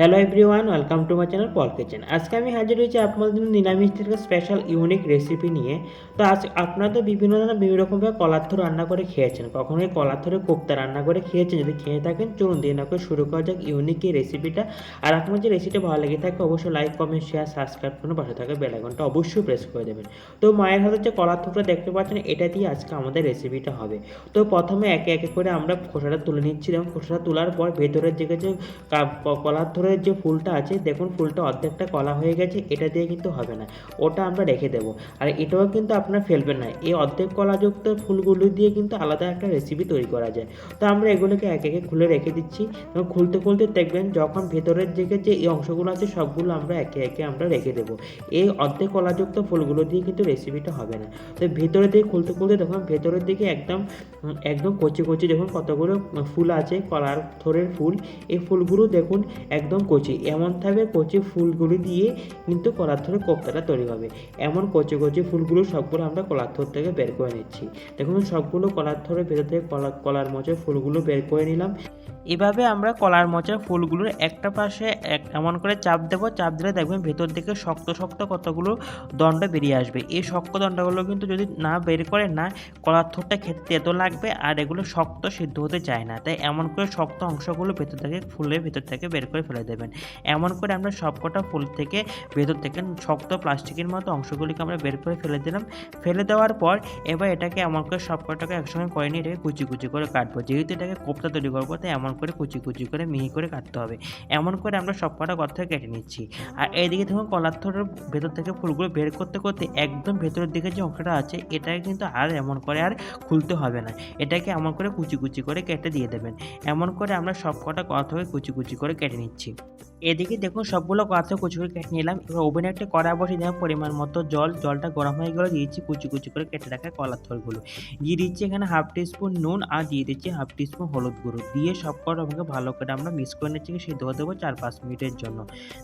Hello everyone welcome to my channel Pal kitchen আজকে আমি হাজির হয়েছি আপনাদের জন্য নিরামিষ থেকে স্পেশাল ইউনিক রেসিপি নিয়ে। তো আজ আপনারা তো বিভিন্ন ধরনের বিভিন্ন রকমভাবে কলার থর রান্না করে খেয়েছেন। কখনোই কলার থরে কোপ্তা রান্না করে খেয়েছেন। যদি খেয়ে থাকেন, চলুন দিন না করে শুরু করা যাক ইউনিক এই রেসিপিটা আর আপনার যে রেসিপিটা ভালো লেগে থাকে, অবশ্যই লাইক কমেন্ট শেয়ার সাবস্ক্রাইব করে পাশে থাকা বেল আইকনটা অবশ্যই প্রেস করে দেবেন। তো মায়ের হাতে যে কলার থোকটা দেখতে পাচ্ছেন, এটা দিয়ে আজকে আমাদের রেসিপিটা হবে। তো প্রথমে একে একে করে আমরা খোসাটা তুলে নিচ্ছিলাম খোসাটা তোলার পর ভেতরের যে কা- ক- যে ফুলটা আছে, দেখুন ফুলটা অর্ধেকটা কলা হয়ে গেছে, এটা দিয়ে কিন্তু হবে না। ওটা আমরা রেখে দেবো। আর এটাও কিন্তু আপনারা ফেলবেন না। এই অর্ধেক কলাযুক্ত ফুলগুলো দিয়ে কিন্তু আলাদা একটা রেসিপি তৈরি করা যায়। তো আমরা এগুলোকে এক একে খুলে রেখে দিচ্ছি। এবং খুলতে খুলতে দেখবেন যখন ভেতরের দিকে যে এই অংশগুলো আছে, সবগুলো আমরা একে একে আমরা রেখে দেবো। এই অর্ধেক কলাযুক্ত ফুলগুলো দিয়ে কিন্তু রেসিপিটা হবে না। তো ভেতরের দিকে খুলতে খুলতে দেখুন, ভেতরের দিকে একদম একদম কচি কচি দেখুন কতগুলো ফুল আছে, কলার থরের ফুল। এই ফুলগুলো দেখুন একদম কচি এমনভাবে কচি ফুলগুলি দিয়ে কিন্তু কলার কোপ্তাটা তৈরি হবে। এমন কচি কচি ফুলগুলো সবগুলো আমরা কলার থেকে বের করে নিচ্ছি। দেখুন, সবগুলো কলার থরের ভেতর থেকে কলা, কলার মোচের ফুলগুলো বের করে নিলাম। এভাবে আমরা কলার মোচার ফুলগুলোর একটা পাশে এক, এমন করে চাপ দেবো। চাপ দিলে দেখবেন ভেতর থেকে শক্ত শক্ত কতগুলো দণ্ড বেরিয়ে আসবে। এই শক্ত দণ্ডগুলো কিন্তু যদি না বের করে, না কলার থোরটা খেতে এত লাগবে আর এগুলো শক্ত, সিদ্ধ হতে চায় না। তাই এমন করে শক্ত অংশগুলো ভেতর থেকে, ফুলের ভেতর থেকে বের করে ফেলে দেবেন। এমন করে আমরা সবকটা ফুল থেকে ভেতর থেকে শক্ত প্লাস্টিকের মতো অংশগুলিকে আমরা বের করে ফেলে দিলাম। ফেলে দেওয়ার পর এবার এটাকে এমন করে সবকটাকে একসঙ্গে করে নিয়ে এটাকে কুচি কুচি করে কাটবো। যেহেতু এটাকে কোপ্তা তৈরি করব, তাই এমন করে কুচি কুচি করে মিহি করে কাটতে হবে। এমন করে আমরা সবকটা কথা কেটে নিচ্ছি। আর এইদিকে দেখুন কলার ভেতর থেকে ফুলগুলো বের করতে করতে একদম ভেতরের দিকে যে অংশটা আছে, এটাকে কিন্তু আর এমন করে আর খুলতে হবে না। এটাকে এমন করে কুচি কুচি করে কেটে দিয়ে দেবেন। এমন করে আমরা সবকটা কথাকে কুচি কুচি করে কেটে নিচ্ছি। watching. এদিকে দেখুন, সবগুলো কথা কুচি করে কেটে নিলাম। এবার ওভেনে একটা কড়া বসিয়ে দিলাম, পরিমাণ মতো জল। জলটা গরম হয়ে গেলে দিয়েছি কুচি কুচি করে কেটে রাখা কলার থরগুলো দিয়ে দিচ্ছি এখানে হাফ টিস্পুন নুন আর দিয়ে দিচ্ছি হাফ টিস্পুন হলুদ গুঁড়ো। দিয়ে সব কটা ভালো করে আমরা মিক্স করে নিচ্ছি, সিদ্ধ হতে দেবো চার পাঁচ মিনিটের জন্য।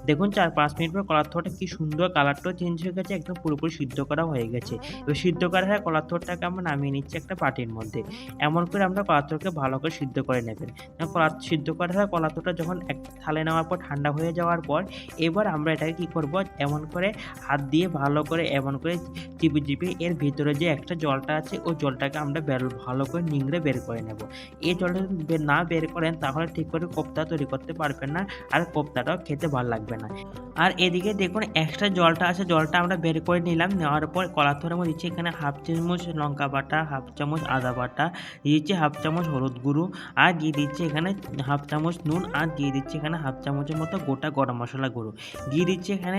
দেখুন, চার পাঁচ মিনিট পর কলার থরটা কি সুন্দর কালারটাও চেঞ্জ হয়ে গেছে, একদম পুরোপুরি সিদ্ধ করা হয়ে গেছে। এবার সিদ্ধ করা হয় কলার থরটাকে আমরা নামিয়ে নিচ্ছি একটা পাটির মধ্যে। এমন করে আমরা কলার থরকে ভালো করে সিদ্ধ করে নেবেন। এবং কলা সিদ্ধ করা হয় কলা থরটা যখন এক থালে নেওয়ার পর ঠান্ডা হয়ে যাওয়ার পর এবার আমরা এটাকে কী করব? এমন করে হাত দিয়ে ভালো করে, এমন করে চিপে চিপে এর ভিতরে যে একটা জলটা আছে, ওই জলটাকে আমরা বের, ভালো করে নিংড়ে বের করে নেব। এই জলটা না বের করেন তাহলে ঠিক করে কোপ্তা তৈরি করতে পারবেন না আর কোপ্তাটাও খেতে ভালো লাগবে না। আর এদিকে দেখুন এক্সট্রা জলটা আছে, জলটা আমরা বের করে নিলাম, নেওয়ার পর কলার থরের মধ্যে দিচ্ছি এখানে হাফ চামচ লঙ্কা বাটা, হাফ চামচ আদা বাটা দিচ্ছি হাফ চামচ হলুদ গুঁড়ো, আর দিয়ে দিচ্ছি এখানে হাফ চামচ নুন, আর দিয়ে দিচ্ছি এখানে হাফ চামচের মতো গোটা গরম মশলা গুঁড়ো। দিয়ে দিচ্ছি এখানে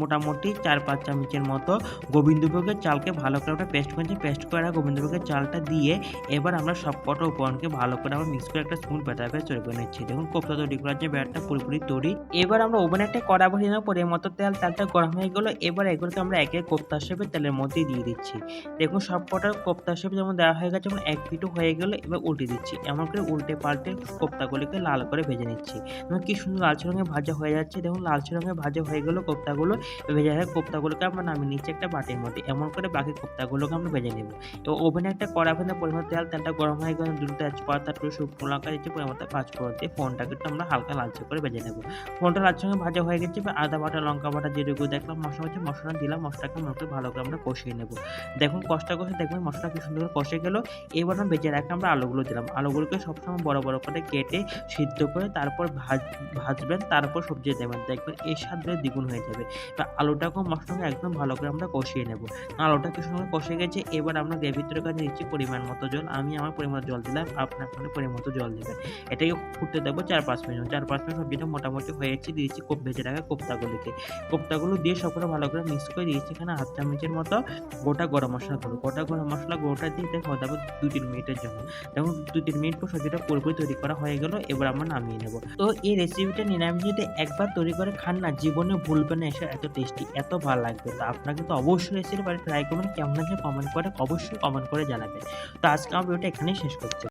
মোটামুটি চার পাঁচ চামচের মতো গোবিন্দভোগের চালকে ভালো করে আমরা পেস্ট করেছি। পেস্ট করে গোবিন্দভোগের চালটা দিয়ে এবার আমরা সব কটা উপকরণকে ভালো করে আমরা মিক্স করে একটা স্পুন ব্যাটার ব্যাটার তৈরি করে নিচ্ছি। দেখুন কোপ্তা তৈরি করার যে ব্যাটারটা পুরোপুরি তৈরি। এবার আমরা ওভেনে একটা কড়া বসিয়ে নেব পরিমাণ মতো তেল। তেলটা গরম হয়ে গেলো, এবার এগুলোকে আমরা একে কোপ্তা শেপে তেলের মধ্যে দিয়ে দিচ্ছি। দেখুন সব কটা কোপ্তা শেপ যেমন দেওয়া হয়ে গেছে, যেমন এক পিঠু হয়ে গেলে, এবার উল্টে দিচ্ছি। এমন করে উল্টে পাল্টে কোপ্তাগুলিকে লাল করে ভেজে নিচ্ছি। কি সুন্দর লালচে রঙে ভাজা হয়ে যাচ্ছে। দেখুন লালচে রঙে ভাজা হয়ে গেলো, কোপ্তাগুলো ভেজে রাখা কোপ্তাগুলোকে আমরা নামিয়ে নিচ্ছি একটা বাটির মধ্যে। এমন করে বাকি কোপ্তাগুলোকে আমরা ভেজে নেব। তো ওভেনে একটা কড়া ভেজে পরিমাণ তেল, তেলটা গরম হয়ে গেলে দুটো তেজপাতা তারপরে শুকনো লঙ্কা দিচ্ছি, পরিমাণ পাঁচ ফোড়ন দিয়ে ফোনটাকে একটু আমরা হালকা লালচে করে ভেজে নেব। ফোনটা লালচে সঙ্গে ভাজা হয়ে গেছে, এবার আদা বাটা, লঙ্কা বাটা যেটুকু দেখলাম মশলা হচ্ছে, মশলা দিলাম মশলাকে মোটে ভালো করে আমরা কষিয়ে নেব। দেখুন কষটা কষে দেখবেন মশলা কি সুন্দর করে কষে গেল। এবার আমরা ভেজে রাখা আমরা আলুগুলো দিলাম। আলুগুলোকে সবসময় বড় বড় করে কেটে সিদ্ধ করে তারপর ভাজ, ভাজবেন তারপর সবজি দেবেন। দেখবেন এই স্বাদটা দ্বিগুণ হয়ে যাবে। এবার আলুটাকেও মশলাকে একদম ভালো করে আমরা কষিয়ে নেব। আলুটা কি সুন্দর কষে গেছে? এবার আমরা গ্রেভির তরকারি দিচ্ছি পরিমাণ মতো জল। আমি আমার পরিমাণ জল দিলাম আপনার আপনার পরিমাণ মতো জল দেবেন। এটাকে ফুটতে দেবো চার পাঁচ মিনিট। চার পাঁচ মিনিট সবজিটা মোটামুটি হয়েছে দিয়েছি কোপ ভেজে রাখা কোপ্তাগুলিকে। কোপ্তাগুলো দিয়ে সবগুলো ভালো করে মিক্স করে দিয়েছি এখানে হাফ চামচের মতো গোটা গরম মশলা গুঁড়ো গোটা গরম মশলা গোটা দিয়ে এটা যাবে দু তিন মিনিটের জন্য। দেখুন দু তিন মিনিট পর সবজিটা পুরোপুরি তৈরি করা হয়ে গেল। এবার আমরা নামিয়ে নেব। তো এই রেসিপিটা নিরামিষ যদি একবার তৈরি করে খান না, জীবনে ভুলবেন না এসে এত টেস্টি এত ভালো লাগবে। তো আপনাকে তো অবশ্যই এসে ট্রাই করবেন। কেমন আছে কমেন্ট করে অবশ্যই কমেন্ট করে জানাবেন। তো আজকে আমার ভিডিওটা এখানেই শেষ করছি।